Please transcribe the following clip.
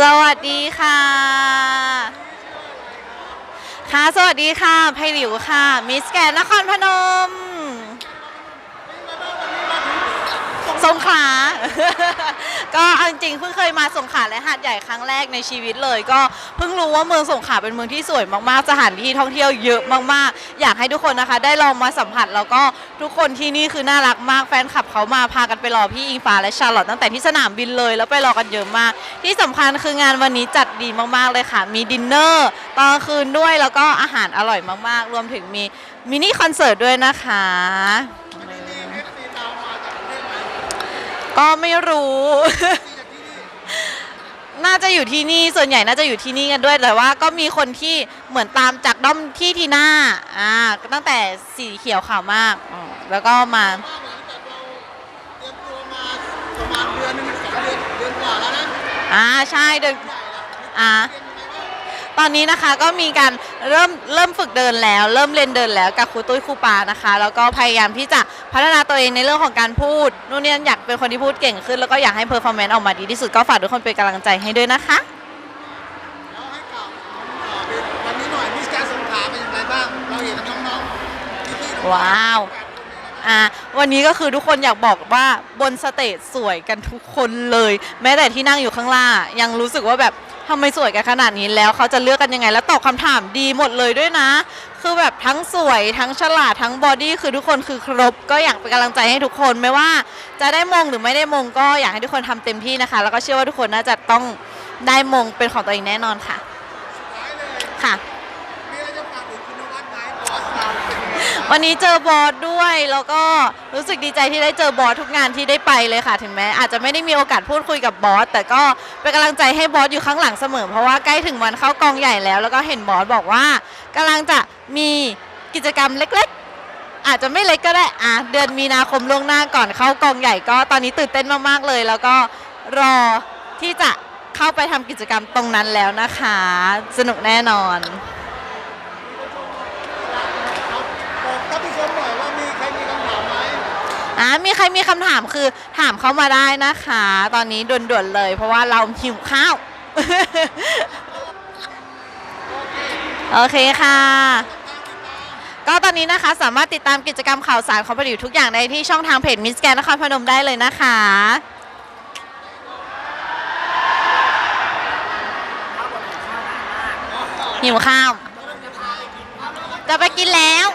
สวัสดีค่ะ ค่ะ สวัสดีค่ะไพหลิวค่ะ มิสแกนนครพนม สงขลา ก็เอาจริงๆเพิ่งเคยมาสงขลาและหาดใหญ่ครั้งแรกในชีวิตเลย ก็เพิ่งรู้ว่าเมืองสงขลาเป็นเมืองที่สวยมากๆสถานที่ท่องเที่ยวเยอะมากๆ อยากให้ทุกคนนะคะ ได้ลองมาสัมผัสแล้วก็ทุกคนที่นี่คือน่ารักมากแฟนคลับเขามาพากันไปรอพี่อิงฟ้าและชาร์ลอตตั้งแต่ที่สนามบินเลยแล้วไปรอกันเยอะมาก ที่สำคัญคืองานวันนี้จัดดีมากๆเลยค่ะ มีดินเนอร์ตอนคืนด้วยแล้วก็อาหารอร่อยมากๆ รวมถึงมีมินิคอนเสิร์ตด้วยนะคะ ก็ไม่รู้ น่าจะอยู่ที่นี่ส่วนใหญ่น่าจะอยู่ที่นี่กันด้วยแต่ว่า ก็มีคนที่เหมือนตามจากด้อมที่ทีน่าอ่าตั้งแต่สีเขียวขาวมากอ๋อแล้วก็มาหลังจากเราเตรียมตัวมาประมาณเดือนหนึงสองเดือนเดือนกว่าแล้วนะอ่าใช่เดินใหญ่ละอ่า เตรียมยังไงบ้าง ตอนนี้นะคะก็มีการเริ่มเริ่มฝึกเดินแล้ว เริ่มเรียนเดินแล้วกับครูตุ้ยครูปานะคะ แล้วก็พยายามที่จะพัฒนาตัวเองในเรื่องของการพูดนู่นนี่นั่นอยากเป็นคนที่พูดเก่งขึ้น แล้วก็อยากให้เพอร์ฟอร์แมนซ์ออกมาดีที่สุดก็ฝากทุกคนเป็นกำลังใจให้ด้วยนะคะแล้วให้กล่าวถึงเอ่อวันนี้หน่อยมิสแกรนด์สงขลาเป็นยังไงบ้างเราเห็นน้องๆพี่ๆน้องๆว้าวอะวันนี้ก็คือทุกคนอยากบอกว่าบนสเตจสวยกันทุกคนเลย แม้แต่ที่นั่งอยู่ข้างล่างยังรู้สึกว่าแบบ ทำไมสวยกันขนาดนี้แล้วเขาจะเลือกกันยังไง แล้วตอบคำถามดีหมดเลยด้วยนะ คือแบบทั้งสวยทั้งฉลาดทั้งบอดี้คือทุกคนคือครบ ก็อยากเป็นกำลังใจให้ทุกคนไม่ว่าจะได้มงหรือไม่ได้มงก็อยากให้ทุกคนทำเต็มที่นะคะ แล้วก็เชื่อว่าทุกคนน่าจะต้องได้มงเป็นของตัวเองแน่นอนค่ะค่ะ วันนี้เจอบอสด้วย แล้วก็รู้สึกดีใจที่ได้เจอบอสทุกงานที่ได้ไปเลยค่ะ ถึงแม้อาจจะไม่ได้มีโอกาสพูดคุยกับบอสแต่ก็เป็นกำลังใจให้บอสอยู่ข้างหลังเสมอ เพราะว่าใกล้ถึงวันเข้ากองใหญ่แล้ว แล้วก็เห็นบอสบอกว่ากำลังจะมีกิจกรรมเล็กๆ อาจจะไม่เล็กก็ได้อะเดือนมีนาคมล่วงหน้าก่อนเข้ากองใหญ่ก็ตอนนี้ตื่นเต้นมากๆเลย แล้วก็รอที่จะเข้าไปทำกิจกรรมตรงนั้นแล้วนะคะ สนุกแน่นอน ครับบอกท่านผู้ชมหน่อยว่ามีใครมีคำถามไหม อ่ามีใครมีคำถามคือถามเข้ามาได้นะคะ ตอนนี้ด่วนๆเลย เพราะว่าเราหิวข้าว โอเคค่ะ ก็ตอนนี้นะคะสามารถติดตามกิจกรรมข่าวสารของผลิตทุกอย่างได้ที่ช่องทางเพจมิสแกนนครพนมได้เลยนะคะหิวข้าว จะไปกินแล้ว